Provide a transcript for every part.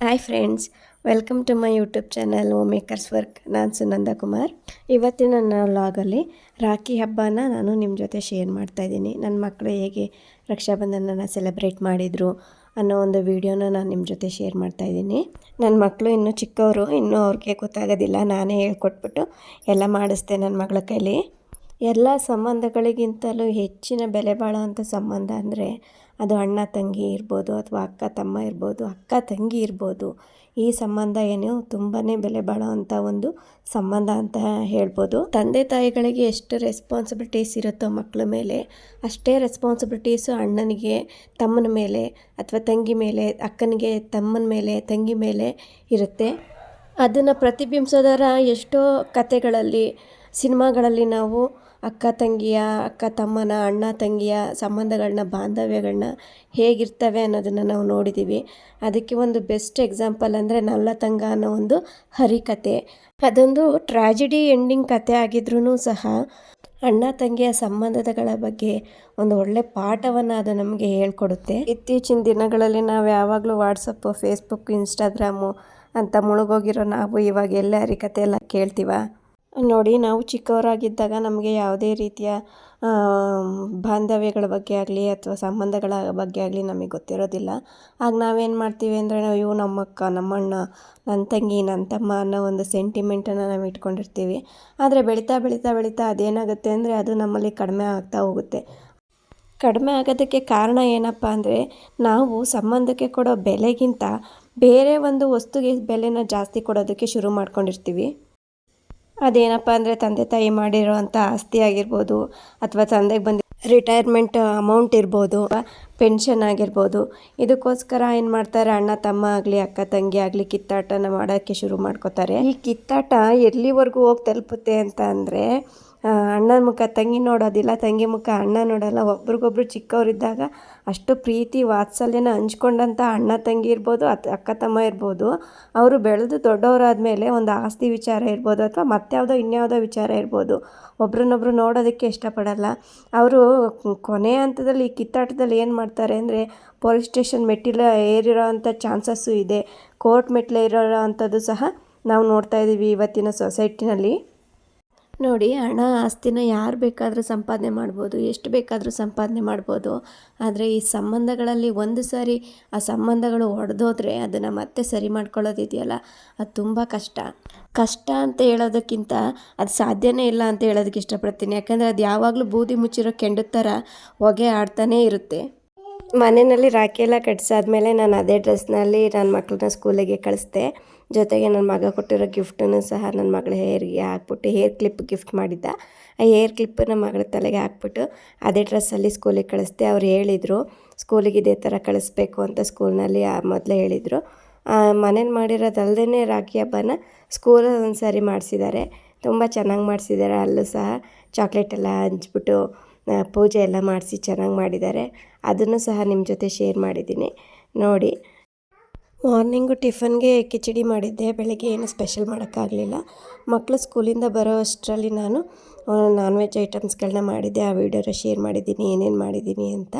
Hi friends welcome to my YouTube channel O makers work ನಾನು ಸುನಂದ ಕುಮಾರ್. ಇವತ್ತಿನ ನನ್ನ ವ್ಲಾಗಲ್ಲಿ ರಾಖಿ ಹಬ್ಬನ ನಾನು ನಿಮ್ಮ ಜೊತೆ ಶೇರ್ ಮಾಡ್ತಾಯಿದ್ದೀನಿ ನನ್ನ ಮಕ್ಕಳು ಹೇಗೆ ರಕ್ಷಾಬಂಧನನ ಸೆಲೆಬ್ರೇಟ್ ಮಾಡಿದರು ಅನ್ನೋ ಒಂದು ವಿಡಿಯೋನ ನಾನು ನಿಮ್ಮ ಜೊತೆ ಶೇರ್ ಮಾಡ್ತಾಯಿದ್ದೀನಿ ನನ್ನ ಮಕ್ಕಳು ಇನ್ನೂ ಚಿಕ್ಕವರು, ಇನ್ನೂ ಅವ್ರಿಗೆ ಗೊತ್ತಾಗೋದಿಲ್ಲ, ನಾನೇ ಹೇಳ್ಕೊಟ್ಬಿಟ್ಟು ಎಲ್ಲ ಮಾಡಿಸ್ದೆ ನನ್ನ ಮಗಳ ಕೈಲಿ. ಎಲ್ಲ ಸಂಬಂಧಗಳಿಗಿಂತಲೂ ಹೆಚ್ಚಿನ ಬೆಲೆ ಬಾಳುವಂಥ ಸಂಬಂಧ ಅಂದರೆ ಅದು ಅಣ್ಣ, ತಂಗಿ ಇರ್ಬೋದು ಅಥವಾ ಅಕ್ಕ, ತಮ್ಮ ಇರ್ಬೋದು, ಅಕ್ಕ, ತಂಗಿ ಇರ್ಬೋದು. ಈ ಸಂಬಂಧ ಏನು ತುಂಬಾ ಬೆಲೆ ಬಾಳುವಂಥ ಒಂದು ಸಂಬಂಧ ಅಂತ ಹೇಳ್ಬೋದು. ತಂದೆ ತಾಯಿಗಳಿಗೆ ಎಷ್ಟು ರೆಸ್ಪಾನ್ಸಿಬಿಲಿಟೀಸ್ ಇರುತ್ತೋ ಮಕ್ಕಳ ಮೇಲೆ ಅಷ್ಟೇ ರೆಸ್ಪಾನ್ಸಿಬಿಲಿಟೀಸು ಅಣ್ಣನಿಗೆ, ತಮ್ಮನ ಮೇಲೆ ಅಥವಾ ತಂಗಿ ಮೇಲೆ, ಅಕ್ಕನಿಗೆ, ತಮ್ಮನ ಮೇಲೆ, ತಂಗಿ ಮೇಲೆ ಇರುತ್ತೆ. ಅದನ್ನು ಪ್ರತಿಬಿಂಬಿಸೋದರ ಎಷ್ಟೋ ಕತೆಗಳಲ್ಲಿ ಸಿನಿಮಾಗಳಲ್ಲಿ ನಾವು ಅಕ್ಕ ತಂಗಿಯ, ಅಕ್ಕ ತಮ್ಮನ, ಅಣ್ಣ ತಂಗಿಯ ಸಂಬಂಧಗಳನ್ನ ಬಾಂಧವ್ಯಗಳನ್ನ ಹೇಗಿರ್ತವೆ ಅನ್ನೋದನ್ನು ನಾವು ನೋಡಿದ್ದೀವಿ ಅದಕ್ಕೆ ಒಂದು ಬೆಸ್ಟ್ ಎಕ್ಸಾಂಪಲ್ ಅಂದರೆ ನಲ್ಲತಂಗ ಅನ್ನೋ ಒಂದು ಹರಿಕತೆ. ಅದೊಂದು ಟ್ರಾಜಿಡಿ ಎಂಡಿಂಗ್ ಕತೆ ಆಗಿದ್ರೂ ಸಹ ಅಣ್ಣ ತಂಗಿಯ ಸಂಬಂಧಗಳ ಬಗ್ಗೆ ಒಂದು ಒಳ್ಳೆ ಪಾಠವನ್ನು ಅದು ನಮಗೆ ಹೇಳ್ಕೊಡುತ್ತೆ. ಇತ್ತೀಚಿನ ದಿನಗಳಲ್ಲಿ ನಾವು ಯಾವಾಗಲೂ ವಾಟ್ಸಪ್ಪು ಫೇಸ್ಬುಕ್ ಇನ್ಸ್ಟಾಗ್ರಾಮು ಅಂತ ಮುಳುಗೋಗಿರೋ ನಾವು ಇವಾಗ ಎಲ್ಲ ಹರಿಕತೆ ಎಲ್ಲ ಕೇಳ್ತೀವ. ನೋಡಿ, ನಾವು ಚಿಕ್ಕವರಾಗಿದ್ದಾಗ ನಮಗೆ ಯಾವುದೇ ರೀತಿಯ ಬಾಂಧವ್ಯಗಳ ಬಗ್ಗೆ ಆಗಲಿ ಅಥವಾ ಸಂಬಂಧಗಳ ಬಗ್ಗೆ ಆಗಲಿ ನಮಗೆ ಗೊತ್ತಿರೋದಿಲ್ಲ. ಆಗ ನಾವೇನು ಮಾಡ್ತೀವಿ ಅಂದರೆ ನಾವು ಇವು ನಮ್ಮ ಅಕ್ಕ ನಮ್ಮ ಅಣ್ಣ ನನ್ನ ತಂಗಿ ನನ್ನ ತಮ್ಮ ಅನ್ನೋ ಒಂದು ಸೆಂಟಿಮೆಂಟನ್ನು ನಾವು ಇಟ್ಕೊಂಡಿರ್ತೀವಿ. ಆದರೆ ಬೆಳೀತಾ ಬೆಳೀತಾ ಬೆಳೀತಾ ಅದೇನಾಗುತ್ತೆ ಅಂದರೆ ಅದು ನಮ್ಮಲ್ಲಿ ಕಡಿಮೆ ಆಗ್ತಾ ಹೋಗುತ್ತೆ. ಕಡಿಮೆ ಆಗೋದಕ್ಕೆ ಕಾರಣ ಏನಪ್ಪ ಅಂದರೆ, ನಾವು ಸಂಬಂಧಕ್ಕೆ ಕೊಡೋ ಬೆಲೆಗಿಂತ ಬೇರೆ ಒಂದು ವಸ್ತುಗೆ ಬೆಲೆನ ಜಾಸ್ತಿ ಕೊಡೋದಕ್ಕೆ ಶುರು ಮಾಡ್ಕೊಂಡಿರ್ತೀವಿ. ಅದೇನಪ್ಪ ಅಂದರೆ ತಂದೆ ತಾಯಿ ಮಾಡಿರೋವಂಥ ಆಸ್ತಿ ಆಗಿರ್ಬೋದು ಅಥವಾ ತಂದೆಗೆ ಬಂದ ರಿಟೈರ್ಮೆಂಟ್ ಅಮೌಂಟ್ ಇರ್ಬೋದು ಪೆನ್ಷನ್ ಆಗಿರ್ಬೋದು. ಇದಕ್ಕೋಸ್ಕರ ಏನು ಮಾಡ್ತಾರೆ? ಅಣ್ಣ, ತಮ್ಮ ಆಗಲಿ, ಅಕ್ಕ, ತಂಗಿ ಆಗಲಿ ಕಿತ್ತಾಟನ ಮಾಡೋಕ್ಕೆ ಶುರು ಮಾಡ್ಕೋತಾರೆ. ಈ ಕಿತ್ತಾಟ ಎಲ್ಲಿವರೆಗೂ ಹೋಗಿ ತಲುಪುತ್ತೆ ಅಂತ ಅಂದರೆ ಅಣ್ಣನ ಮುಖ, ತಂಗಿ ನೋಡೋದಿಲ್ಲ, ತಂಗಿ ಮುಖ ಅಣ್ಣ ನೋಡೋಲ್ಲ, ಒಬ್ರಿಗೊಬ್ರು ಚಿಕ್ಕವರಿದ್ದಾಗ ಅಷ್ಟು ಪ್ರೀತಿ, ವಾತ್ಸಲ್ಯನ ಹಂಚ್ಕೊಂಡಂಥ ಅಣ್ಣ, ತಂಗಿ ಇರ್ಬೋದು ಅಥ್ ಅಕ್ಕ, ತಮ್ಮ ಇರ್ಬೋದು. ಅವರು ಬೆಳೆದು ದೊಡ್ಡವರಾದಮೇಲೆ ಒಂದು ಆಸ್ತಿ ವಿಚಾರ ಇರ್ಬೋದು ಅಥವಾ ಮತ್ಯಾವುದೋ ಇನ್ಯಾವುದೋ ವಿಚಾರ ಇರ್ಬೋದು. ಒಬ್ರನ್ನೊಬ್ರು ನೋಡೋದಕ್ಕೆ ಇಷ್ಟಪಡಲ್ಲ. ಅವರು ಕೊನೆ ಹಂತದಲ್ಲಿ, ಕಿತ್ತಾಟದಲ್ಲಿ ಏನು ಮಾಡ್ತಾರೆ ಅಂದರೆ, ಪೊಲೀಸ್ ಸ್ಟೇಷನ್ ಮೆಟ್ಟಿಲ ಏರಿರೋ ಅಂಥ ಚಾನ್ಸಸ್ಸು ಇದೆ. ಕೋರ್ಟ್ ಮೆಟ್ಲು ಇರೋ ಅಂಥದ್ದು ಸಹ ನಾವು ನೋಡ್ತಾ ಇದ್ದೀವಿ ಇವತ್ತಿನ ಸೊಸೈಟಿನಲ್ಲಿ. ನೋಡಿ, ಹಣ, ಆಸ್ತಿನ ಯಾರು ಬೇಕಾದರೂ ಸಂಪಾದನೆ ಮಾಡ್ಬೋದು, ಎಷ್ಟು ಬೇಕಾದರೂ ಸಂಪಾದನೆ ಮಾಡ್ಬೋದು. ಆದರೆ ಈ ಸಂಬಂಧಗಳಲ್ಲಿ ಒಂದು ಸಾರಿ ಆ ಸಂಬಂಧಗಳು ಒಡೆದೋದ್ರೆ ಅದನ್ನು ಮತ್ತೆ ಸರಿ ಮಾಡ್ಕೊಳ್ಳೋದಿದೆಯಲ್ಲ, ಅದು ತುಂಬ ಕಷ್ಟ. ಕಷ್ಟ ಅಂತ ಹೇಳೋದಕ್ಕಿಂತ ಅದು ಸಾಧ್ಯನೇ ಇಲ್ಲ ಅಂತ ಹೇಳೋದಕ್ಕೆ ಇಷ್ಟಪಡ್ತೀನಿ. ಯಾಕಂದರೆ ಅದು ಯಾವಾಗಲೂ ಬೂದಿ ಮುಚ್ಚಿರೋ ಕೆಂಡದ ಥರ ಹೊಗೆ ಆಡ್ತಾನೇ ಇರುತ್ತೆ. ಮನೆಯಲ್ಲಿ ರಾಖಿ ಎಲ್ಲ ಕಟ್ಸಾದ್ಮೇಲೆ ನಾನು ಅದೇ ಡ್ರೆಸ್ನಲ್ಲಿ ನನ್ನ ಮಕ್ಕಳನ್ನ ಸ್ಕೂಲಿಗೆ ಕಳಿಸ್ದೆ. ಜೊತೆಗೆ ನನ್ನ ಮಗ ಕೊಟ್ಟಿರೋ ಗಿಫ್ಟನ್ನು ಸಹ ನನ್ನ ಮಗಳ ಹೇರ್ಗೆ ಹಾಕ್ಬಿಟ್ಟು, ಹೇರ್ ಕ್ಲಿಪ್ ಗಿಫ್ಟ್ ಮಾಡಿದ್ದ. ಆ ಹೇರ್ ಕ್ಲಿಪ್ ನಮ್ಮ ಮಗಳ ತಲೆಗೆ ಹಾಕ್ಬಿಟ್ಟು ಅದೇ ಡ್ರೆಸ್ಸಲ್ಲಿ ಸ್ಕೂಲಿಗೆ ಕಳಿಸ್ದೆ. ಅವ್ರು ಹೇಳಿದರು ಸ್ಕೂಲಿಗೆ ಇದೇ ಥರ ಕಳಿಸ್ಬೇಕು ಅಂತ ಸ್ಕೂಲ್ನಲ್ಲಿ ಮೊದಲೇ ಹೇಳಿದರು. ಮನೇಲಿ ಮಾಡಿರೋದಲ್ಲದೇ ರಾಖಿ ಹಬ್ಬನ ಸ್ಕೂಲಲ್ಲಿ ಒಂದು ಸಾರಿ ಮಾಡಿಸಿದ್ದಾರೆ. ತುಂಬ ಚೆನ್ನಾಗಿ ಮಾಡಿಸಿದ್ದಾರೆ. ಅಲ್ಲೂ ಸಹ ಚಾಕ್ಲೇಟ್ ಎಲ್ಲ ಹಂಚ್ಬಿಟ್ಟು ಪೂಜೆ ಎಲ್ಲ ಮಾಡಿಸಿ ಚೆನ್ನಾಗಿ ಮಾಡಿದ್ದಾರೆ. ಅದನ್ನು ಸಹ ನಿಮ್ಮ ಜೊತೆ ಶೇರ್ ಮಾಡಿದ್ದೀನಿ. ನೋಡಿ ಮಾರ್ನಿಂಗು ಟಿಫನ್ಗೆ ಕಿಚಡಿ ಮಾಡಿದ್ದೆ, ಬೆಳಗ್ಗೆ ಏನು ಸ್ಪೆಷಲ್ ಮಾಡೋಕ್ಕಾಗಲಿಲ್ಲ. ಮಕ್ಕಳು ಸ್ಕೂಲಿಂದ ಬರೋ ಅಷ್ಟರಲ್ಲಿ ನಾನು ನಾನ್ ವೆಜ್ ಐಟಮ್ಸ್ಗಳನ್ನ ಮಾಡಿದ್ದೆ, ಆ ವಿಡಿಯೋನ ಶೇರ್ ಮಾಡಿದ್ದೀನಿ, ಏನೇನು ಮಾಡಿದ್ದೀನಿ ಅಂತ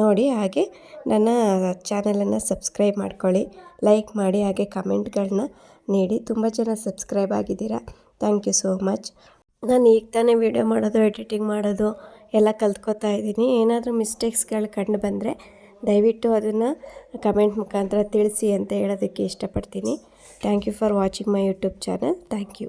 ನೋಡಿ. ಹಾಗೆ ನನ್ನ ಚಾನಲನ್ನು ಸಬ್ಸ್ಕ್ರೈಬ್ ಮಾಡ್ಕೊಳ್ಳಿ ಲೈಕ್ ಮಾಡಿ, ಹಾಗೆ ಕಮೆಂಟ್ಗಳನ್ನ ನೀಡಿ. ತುಂಬ ಜನ ಸಬ್ಸ್ಕ್ರೈಬ್ ಆಗಿದ್ದೀರಾ? ಥ್ಯಾಂಕ್ ಯು ಸೋ ಮಚ್ ನಾನು ಈಗ ತಾನೇ ವೀಡಿಯೋ ಮಾಡೋದು ಎಡಿಟಿಂಗ್ ಮಾಡೋದು ಎಲ್ಲ ಕಲ್ತ್ಕೊತಾ ಇದ್ದೀನಿ. ಏನಾದರೂ ಮಿಸ್ಟೇಕ್ಸ್ಗಳು ಕಂಡು ಬಂದರೆ ದಯವಿಟ್ಟು ಅದನ್ನು ಕಮೆಂಟ್ ಮುಖಾಂತರ ತಿಳಿಸಿ ಅಂತ ಹೇಳೋದಕ್ಕೆ ಇಷ್ಟಪಡ್ತೀನಿ. Thank you for watching my YouTube channel thank you